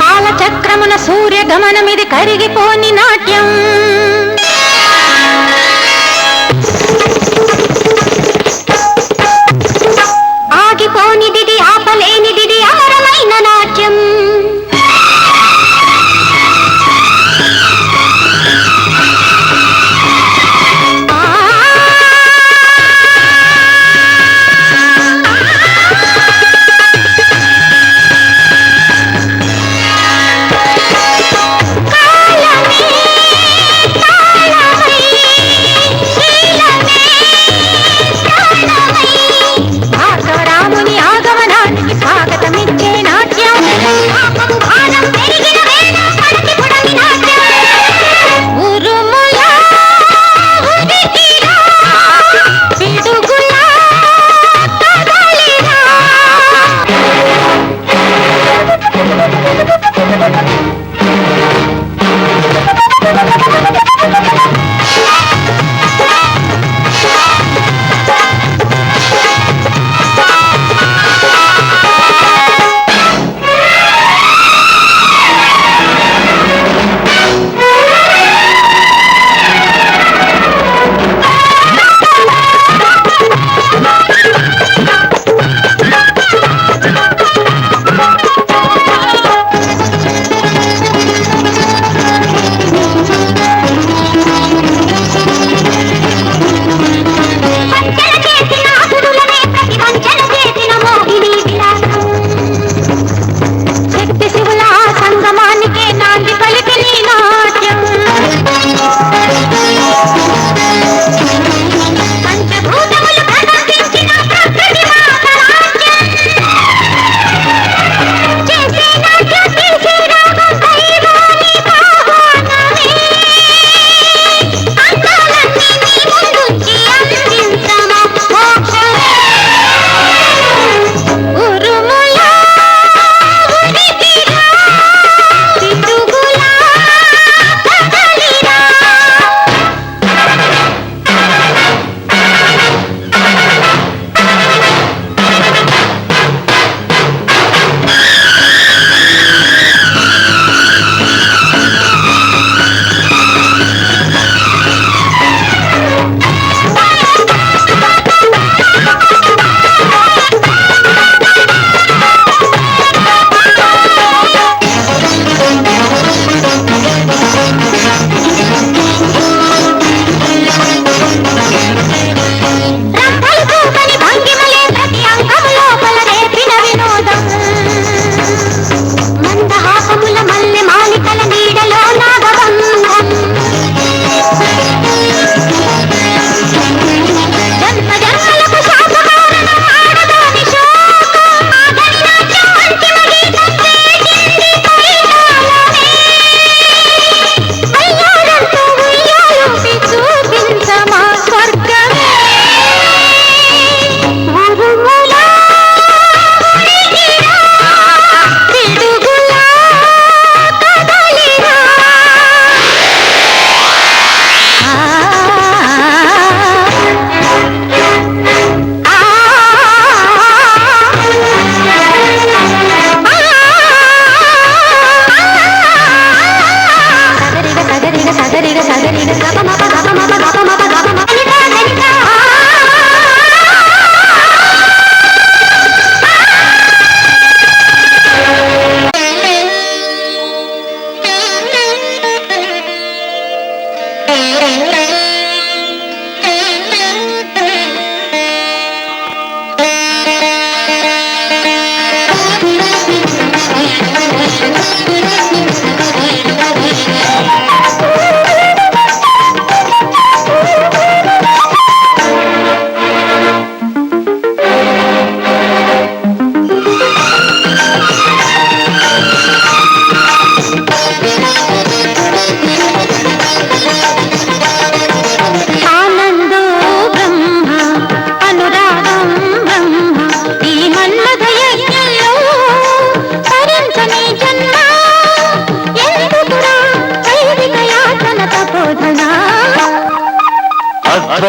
కాలచక్రమున సూర్యగమనమిది గమనమిది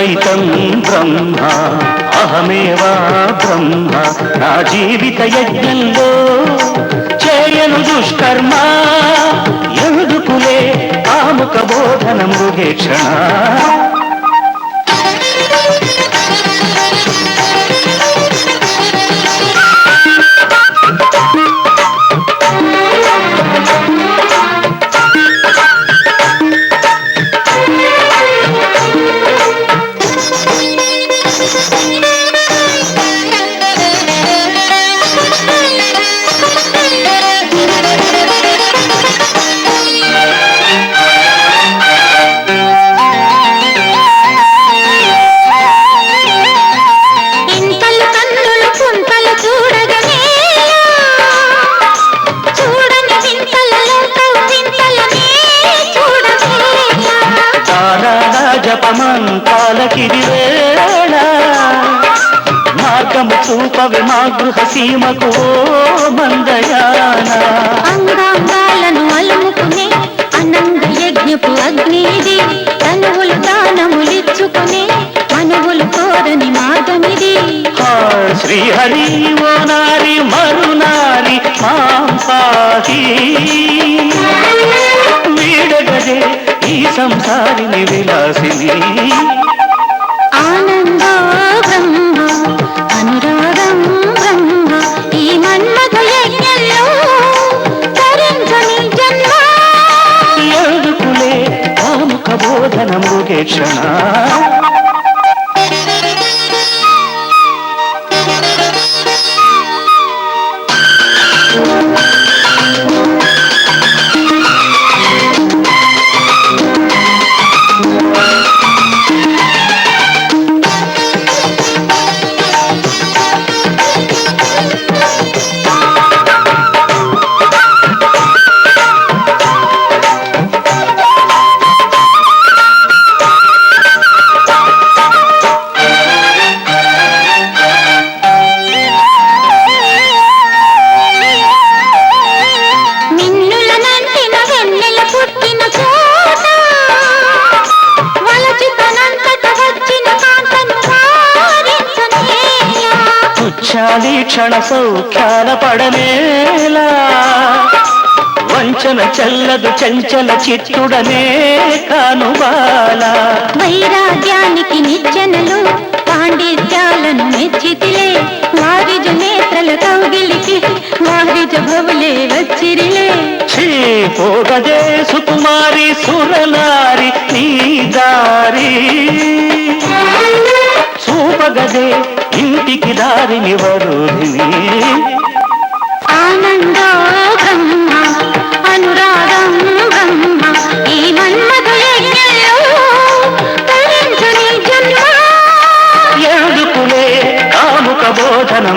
జీవితం బ్రహ్మ అహమేవా బ్రహ్మ నా జీవిత యజ్ఞంలో చేయను దుష్కర్మ ఎందుకులే కాముక బోధన మృగేక్షణ. సీమకు మందయాన. అంగాంగాలను అలుముకునే అనంద యజ్ఞపు అగ్నిది తనువులు దానములిచ్చుకునే మనువులు కోరని మార్గమిది. ఆ శ్రీహరి ఓ నారి మరునారి మాం పాహి వీడగదే ఈ సంసారిని విలాసిని. బోధన తుచ్చాలి క్షణ సౌఖ్యాల పడనేలా. వంచన చల్లదు చంచల చిత్తుడనే కానుబాల. వైరాగ్యానికి నిచ్చెనలు పాండిత్యాలను మెచ్చితిలే. వారిజ నేత్రల కౌగిలికి వారిజ భవులే వచ్చిరిలే. ఛీ పోగదే సుకుమారి సురనారి నీ దారి. చూపగదే ఇంటికి దారిని వరుధిని. ఆనందో బ్రహ్మ అనురాగం బ్రహ్మ ఈ ఎందుకులే కాముక బోధన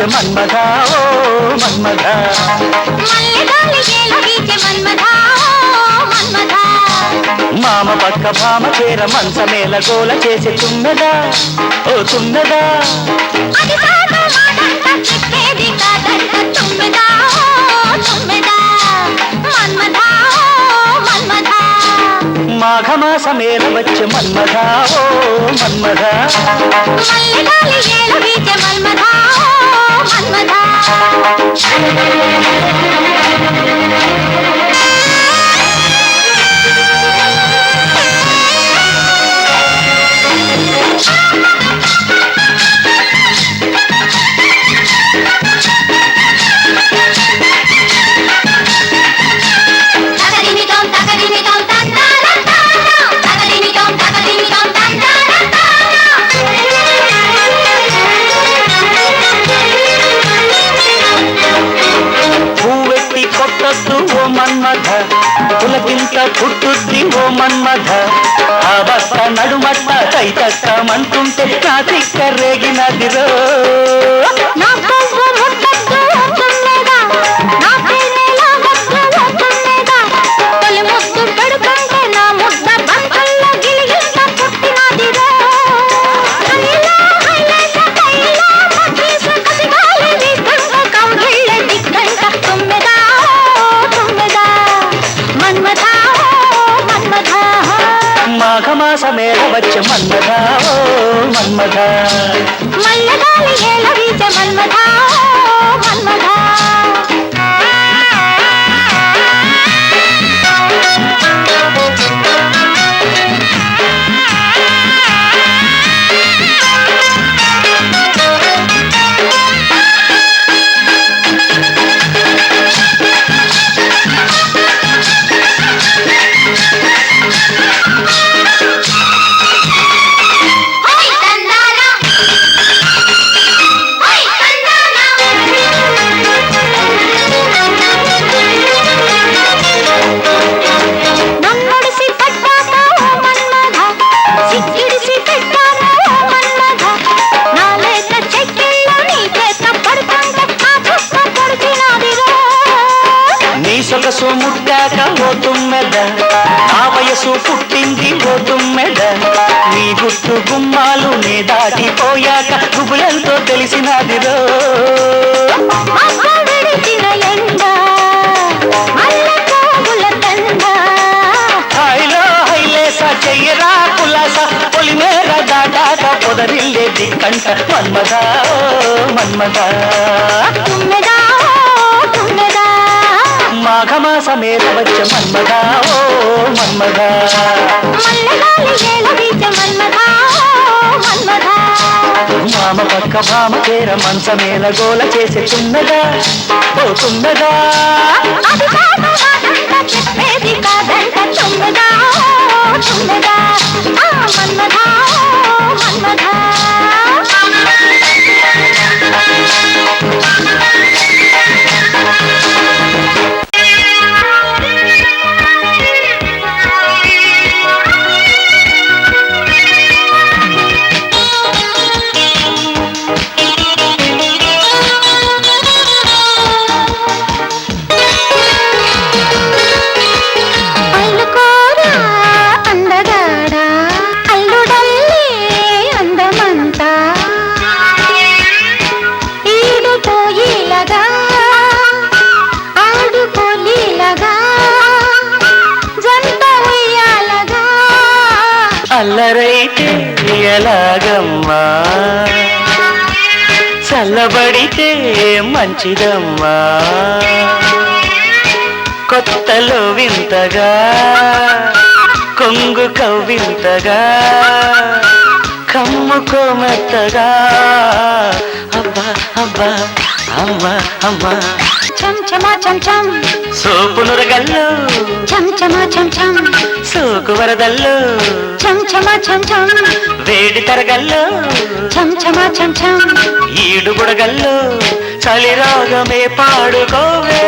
ఓ వీచె మన్మథా మన్మథా మామ పక్క భామ చేర మంచమేల గోల చేసి తున్నదా ఓ తున్నదా మన్మథా మన్మథా మాఘమాసమేల వచ్చ మన్మథ ఓ మన్మథ మల్లెగాలి చేల వీచె మన్మథా కట్టమంటుంటే నా తిక్క అంట మన్మదా మన్మదా మాఘమాసమేల వచ్చ మన్మదా ఓ మామ పక్క భామ చేర మంచమేల గోల చేసే తున్నదా ఓ తున్నదా చెప్పేది చల్లరైతే ఎలాగమ్మా? చల్లబడితే మంచిదమ్మా. కొత్తలో వింతగా కొంగు కవ్వింతగా కమ్ము కొమెత్తగా అబ్బా అబ్బా అమ్మా అమ్మా. చంచమా చంచం. సోపునురగల్లో చంచమా చంచం. సూకు వరదల్లు. చంచమా చంచం వేడి తరగల్లు. చంచమా చంచం ఈడు బుడగల్లు చలి రాగమే పాడుకోవే.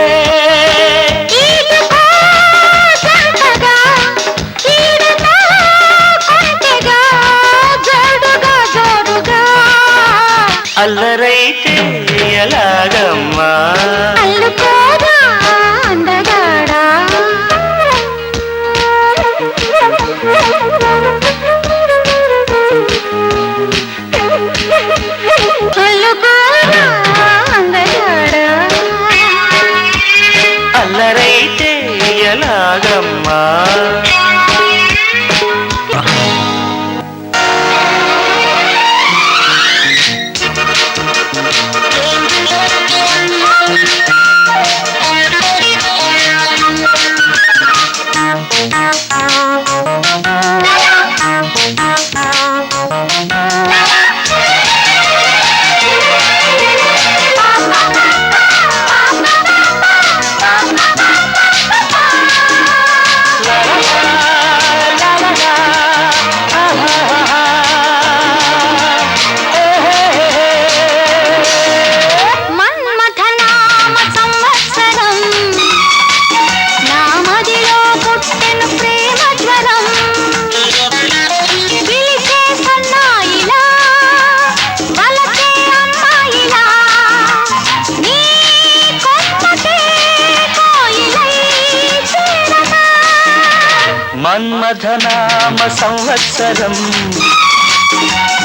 మన్మథనామ సంవత్సరం.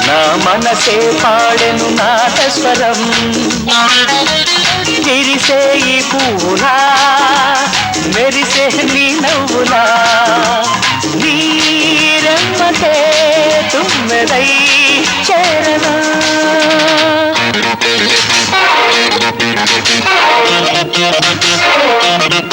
నా మనసే పాడెను నాదస్వరం. విరిసే ఈ పువ్వులా మెరిసే నీ నవ్వులా నీరమ్మతే తుమ్మెదై చేరనా. అందం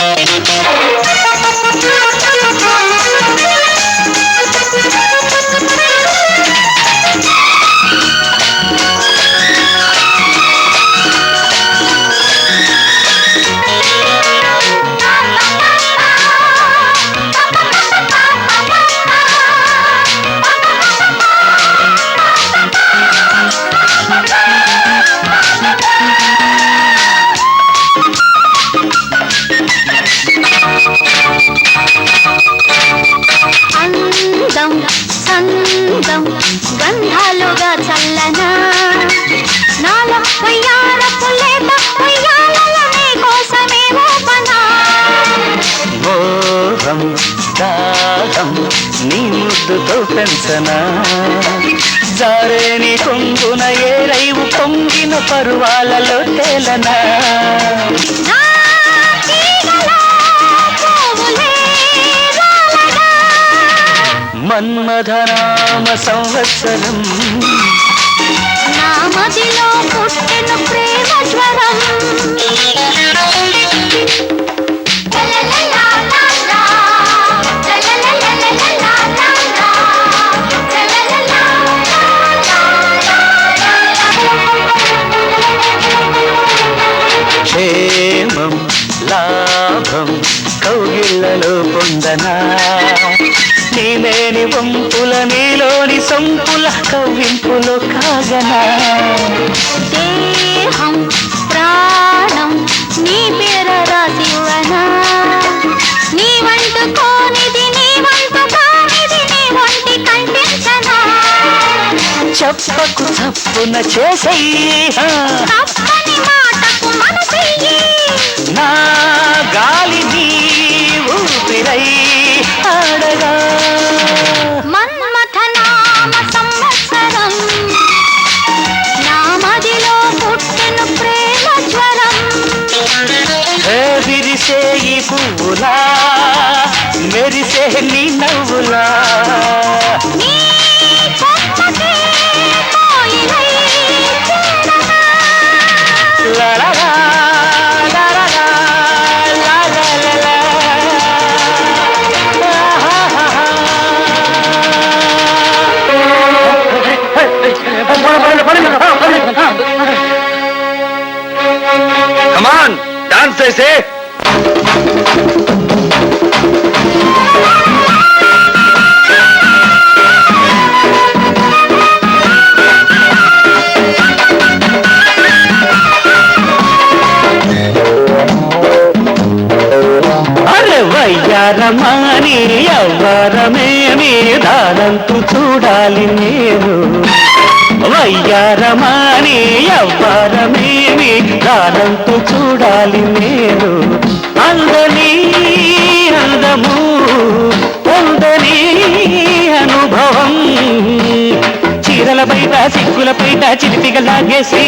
పెంచనా జారేని కొంగున ఏ రైవు పొంగిన పరువాలలో తేలనా? మన్మధనామ సంవత్సరం. నా మదిలో పుట్టిన ప్రేమ జ్వరం. దేహం ప్రాణం నీ పేర రాసివనా నీ వంట కోనిది నీ వంట కానిది నీ వంటి కనిపించనా చెప్పకు తప్పున చేసెయ్యి ఆ, తప్పని మాటకు మనసెయ్యి. నా గాలి నీ ఊపిరై ఆడగా. డాన్స్ చేసే అరే వయ్యారమాని ఎవ్వరమేమి దానంతు చూడాలి నేను. చూడాలి నేను అందని అందము పొందని అనుభవం. చీరల బయట సిగ్గుల బయట చిలిపిగా లాగేసి.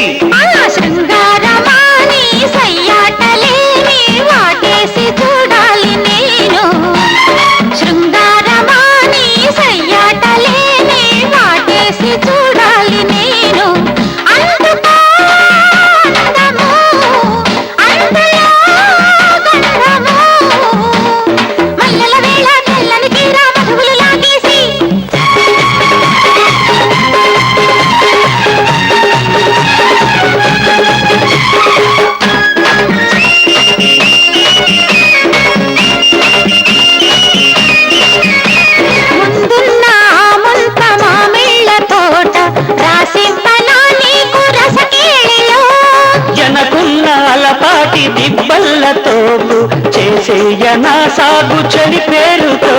దిబ్బల్లతో చేసేయనా సాగు చెడి పేరుతో.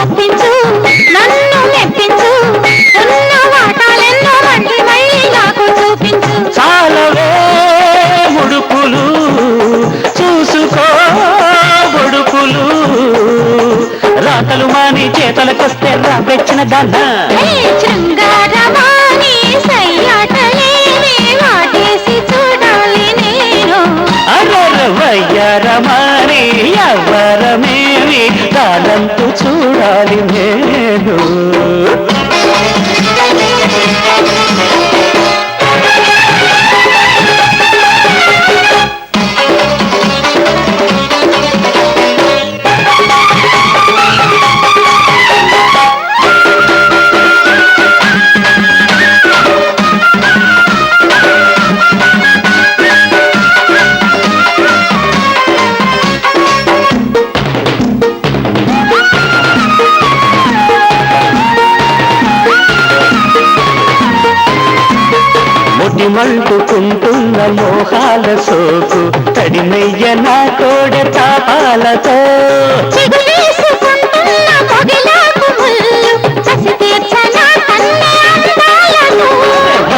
ఒప్పించు నన్ను మెప్పించు ఉన్న వాటాలెన్నో మళ్ళీ మళ్ళీ నాకు చూపించు. చాలవే ముడుపులు చూసుకో ముడుపులు రాతలు మాని చేతలకొస్తే వెచ్చిన దాన్న దానంతు చూడాలి నేను.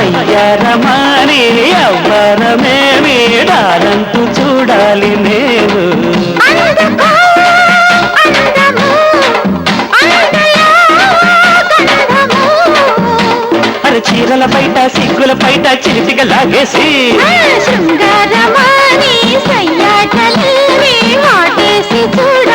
అయ్యరమాని అవ్వరమే వీడాలంటూ చూడాలి నేను. అరే చీరల బయట సిగ్గుల బయట చిలిపిగ లాగేసి. శృంగారమాని సయ్యాటలు వాటేసి చూడ.